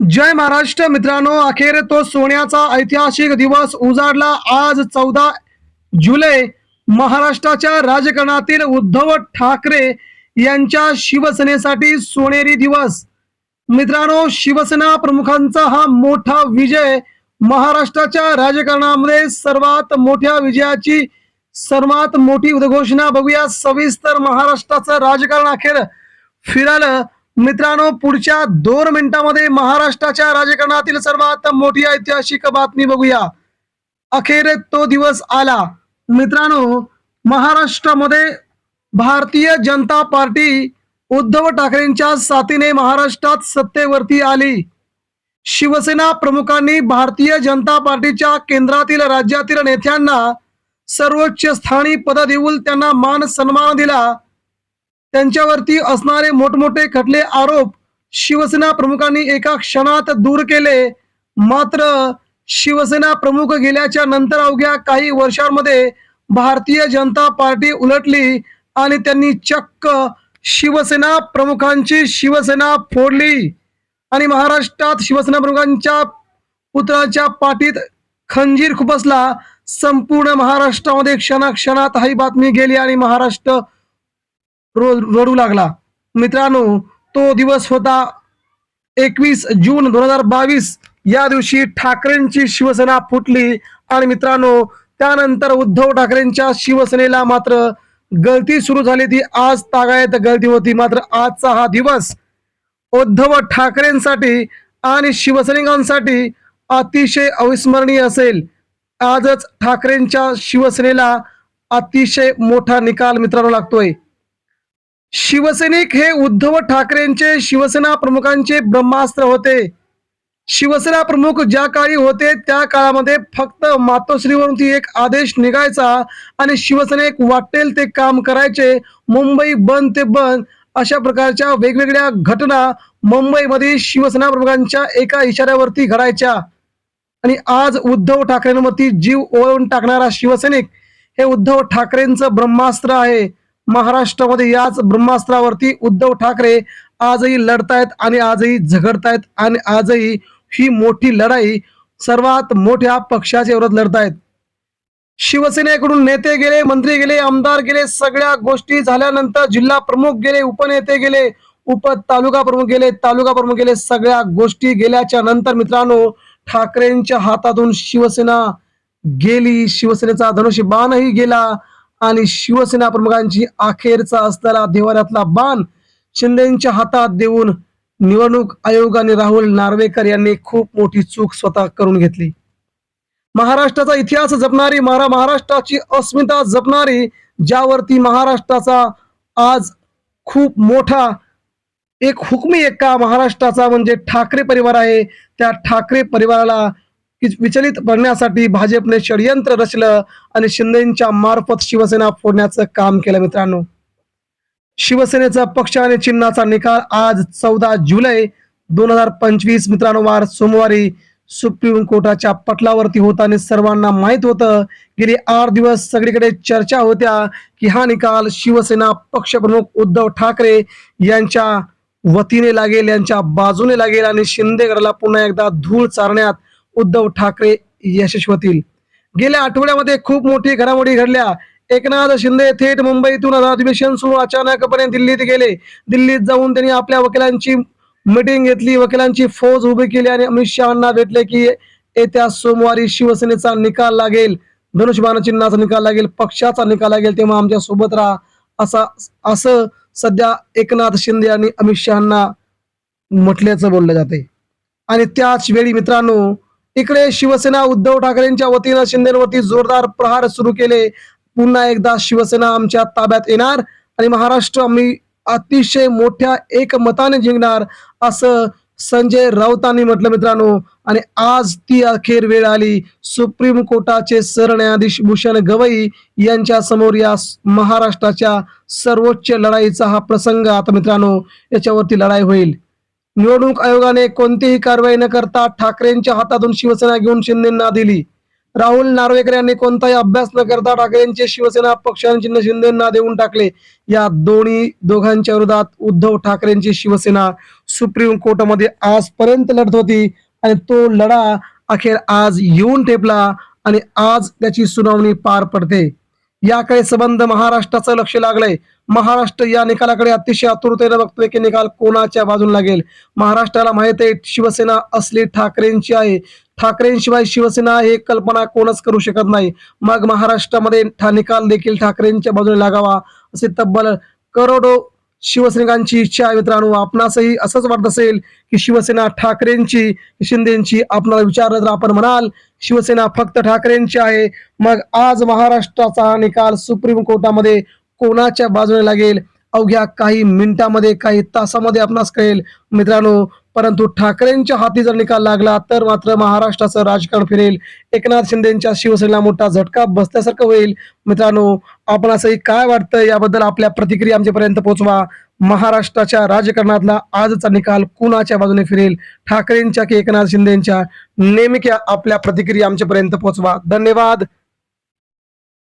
जय महाराष्ट्र मित्रांनो अखेर तो सोन्याचा ऐतिहासिक दिवस उजाडला. आज चौदा जुलै महाराष्ट्राच्या राजकारणातील उद्धव ठाकरे यांच्या शिवसेनेसाठी सोनेरी दिवस. मित्रांनो शिवसेना प्रमुखांचा हा मोठा विजय महाराष्ट्राच्या राजकारणामध्ये सर्वात मोठ्या विजयाची सर्वात मोठी उद्घोषणा. बघूया सविस्तर महाराष्ट्राचं राजकारण अखेर फिरालं मित्रांनो पुढच्या दोन मिनिटांमध्ये महाराष्ट्राच्या राजकारणातील सर्वात मोठी ऐतिहासिक बातमी बघूया. अखेर तो दिवस आला. मित्रांनो महाराष्ट्रामध्ये भारतीय जनता पार्टी उद्धव ठाकरेंच्या साथीने महाराष्ट्रात सत्तेवरती आली. शिवसेना प्रमुखांनी भारतीय जनता पार्टीच्या केंद्रातील राज्यातील नेत्यांना सर्वोच्च स्थानी पद देऊन त्यांना मान सन्मान दिला. त्यांच्यावरती असणारे मोठमोठे खटले आरोप शिवसेना प्रमुखांनी एका क्षणात दूर केले. मात्र शिवसेना प्रमुख गेल्याच्यानंतर अवघ्या काही वर्षांमध्ये भारतीय जनता पार्टी उलटली आणि त्यांनी चक्क शिवसेना प्रमुखांची शिवसेना फोडली. आणि महाराष्ट्रात शिवसेना प्रमुखांच्या पुतळ्याच्या पाठीत खंजीर खुपसला. संपूर्ण महाराष्ट्रामध्ये क्षणाक्षणात ही बातमी गेली आणि महाराष्ट्र रो- रडू लागला. मित्रांनो तो दिवस होता एकवीस जून दोन हजार बावीस. या दिवशी ठाकरेंची शिवसेना फुटली. आणि मित्रांनो त्यानंतर उद्धव ठाकरेंच्या शिवसेनेला मात्र गळती सुरू झाली ती आज तागायत गळती होती. मात्र आजचा हा दिवस उद्धव ठाकरेंसाठी आणि शिवसैनिकांसाठी अतिशय अविस्मरणीय असेल. आजच ठाकरेंच्या शिवसेनेला अतिशय मोठा निकाल मित्रांनो लागतोय. शिवसैनिक हे उद्धव ठाकरेंचे शिवसेना प्रमुखांचे ब्रह्मास्त्र होते. शिवसेना प्रमुख ज्या काळी होते त्या काळामध्ये फक्त मातोश्रीवरून एक आदेश निघायचा आणि शिवसेनेक वाटेल ते काम करायचे मुंबई बंद ते बंद अशा प्रकारच्या वेगवेगळ्या घटना मुंबईमध्ये शिवसेना प्रमुखांच्या एका इशाऱ्यावरती घडायच्या. आणि आज उद्धव ठाकरेंवरती जीव ओळवून टाकणारा शिवसैनिक हे उद्धव ठाकरेंचं ब्रह्मास्त्र आहे. महाराष्ट्रामध्ये याच ब्रह्मास्त्रावरती उद्धव ठाकरे आजही लढतायत आणि आजही झगडतायत आणि आजही ही मोठी लढाई सर्वात मोठ्या पक्षाच्या विरोधात लढतायत. शिवसेनेकडून नेते गेले मंत्री गेले आमदार गेले सगळ्या गोष्टी झाल्यानंतर जिल्हा प्रमुख गेले उपनेते गेले उप तालुका प्रमुख गेले तालुका प्रमुख गेले सगळ्या गोष्टी गेल्याच्यानंतर मित्रांनो ठाकरेंच्या हातातून शिवसेना गेली शिवसेनेचा धनुष्य बाणही गेला आणि शिवसेना प्रमुखांची अखेरचा असलेला देवाऱ्यातला बाण शिंदेच्या हातात देऊन निवडणूक आयोग आणि राहुल नार्वेकर यांनी खूप मोठी चूक स्वतः करून घेतली. महाराष्ट्राचा इतिहास जपणारी महारा महाराष्ट्राची अस्मिता जपणारी ज्यावरती महाराष्ट्राचा आज खूप मोठा एक हुकमी एक्का महाराष्ट्राचा म्हणजे ठाकरे परिवार आहे त्या ठाकरे परिवाराला विचलित करण्यासाठी भाजपने षडयंत्र रचलं आणि शिंदेच्या मार्फत शिवसेना फोडण्याचं काम केलं मित्रांनो. शिवसेनेचा पक्ष आणि चिन्हाचा निकाल आज चौदा जुलै दोन हजार पंचवीस मित्रांनो वार सोमवारी सुप्रीम कोर्टाच्या पटलावरती होता आणि सर्वांना माहीत होतं. गेले आठ दिवस सगळीकडे चर्चा होत्या की हा निकाल शिवसेना पक्षप्रमुख उद्धव ठाकरे यांच्या वतीने लागेल यांच्या बाजूने लागेल आणि शिंदे गडाला पुन्हा एकदा धूळ चारण्यात उद्धव ठाकरे यशस्वी होतील गेल्या आठवड्यामध्ये खूप मोठी घडामोडी घडल्या. एकनाथ शिंदे थेट मुंबईतून अधिवेशन सुरू अचानकपणे दिल्लीत गेले. दिल्लीत जाऊन त्यांनी आपल्या वकिलांची मीटिंग घेतली. वकिलांची फौज उभी केली आणि अमित शहाना भेटले की येत्या सोमवारी शिवसेनेचा निकाल लागेल. धनुष्यबाण चिन्हाचा निकाल लागेल. पक्षाचा निकाल लागेल. तेव्हा आमच्यासोबत राहा. असा असं सध्या एकनाथ शिंदे आणि अमित शहाना म्हटल्याचं बोललं जाते आणि त्याच वेळी मित्रांनो इकडे शिवसेना उद्धव ठाकरेंच्या वतीनं शिंदेवरती जोरदार प्रहार सुरू केले. पुन्हा एकदा शिवसेना आमच्या ताब्यात येणार आणि महाराष्ट्र आम्ही अतिशय मोठ्या एकमताने जिंकणार असं संजय राऊतांनी म्हटलं मित्रांनो. आणि आज ती अखेर वेळ आली. सुप्रीम कोर्टाचे सरन्यायाधीश भूषण गवई यांच्या समोर या महाराष्ट्राच्या सर्वोच्च लढाईचा हा प्रसंग आता मित्रांनो याच्यावरती लढाई होईल. निवडणूक आयोगाने कोणतीही कारवाई न करता ठाकरेंच्या हातातून शिवसेना घेऊन शिंदेना दिली. राहुल नार्वेकर यांनी कोणताही अभ्यास न करता ठाकरेंचे शिवसेना पक्षाने चिन्ह शिंदेना देऊन टाकले. या दोन्ही दोघांच्या विरोधात उद्धव ठाकरेंची शिवसेना सुप्रीम कोर्टामध्ये आजपर्यंत लढत होती आणि तो लढा अखेर आज येऊन ठेपला आणि आज त्याची सुनावणी पार पडते. याकडे संबंध महाराष्ट्राचं लक्ष लागलंय. महाराष्ट्र या निकालाकडे अतिशय आतुरतेने बघतोय की निकाल कोणाच्या बाजून लागेल? महाराष्ट्राला माहीत आहे शिवसेना असली ठाकरेंची आहे. ठाकरेंशिवाय शिवसेना हे कल्पना कोणच करू शकत नाही. मग महाराष्ट्रामध्ये निकाल देखील ठाकरेंच्या बाजूने लागावा असे तब्बल करोडो शिवसैनिकांची इच्छा आहे मित्रांनो आपणासही असंच वाटत असेल की शिवसेना ठाकरेंची शिंदेची आपणाला विचारलं तर आपण म्हणाल शिवसेना फक्त ठाकरेंची आहे. मग आज महाराष्ट्राचा निकाल सुप्रीम कोर्टामध्ये कोणाच्या बाजूने लागेल? अवघ्या काही मिनिटामध्ये काही तासामध्ये आपणास कळेल मित्रांनो. परंतु ठाकरेंच्या हाती जर निकाल लागला तर मात्र महाराष्ट्राचं राजकारण फिरेल. एकनाथ शिंदेच्या शिवसेनेला मोठा झटका बसल्यासारखं होईल मित्रांनो. आपण असंही काय वाटतं याबद्दल आपल्या प्रतिक्रिया आमच्यापर्यंत पोहोचवा. महाराष्ट्राच्या राजकारणातला आजचा निकाल कुणाच्या बाजूने फिरेल? ठाकरेंच्या की एकनाथ शिंदेच्या? नेमक्या आपल्या प्रतिक्रिया आमच्यापर्यंत पोहोचवा. धन्यवाद.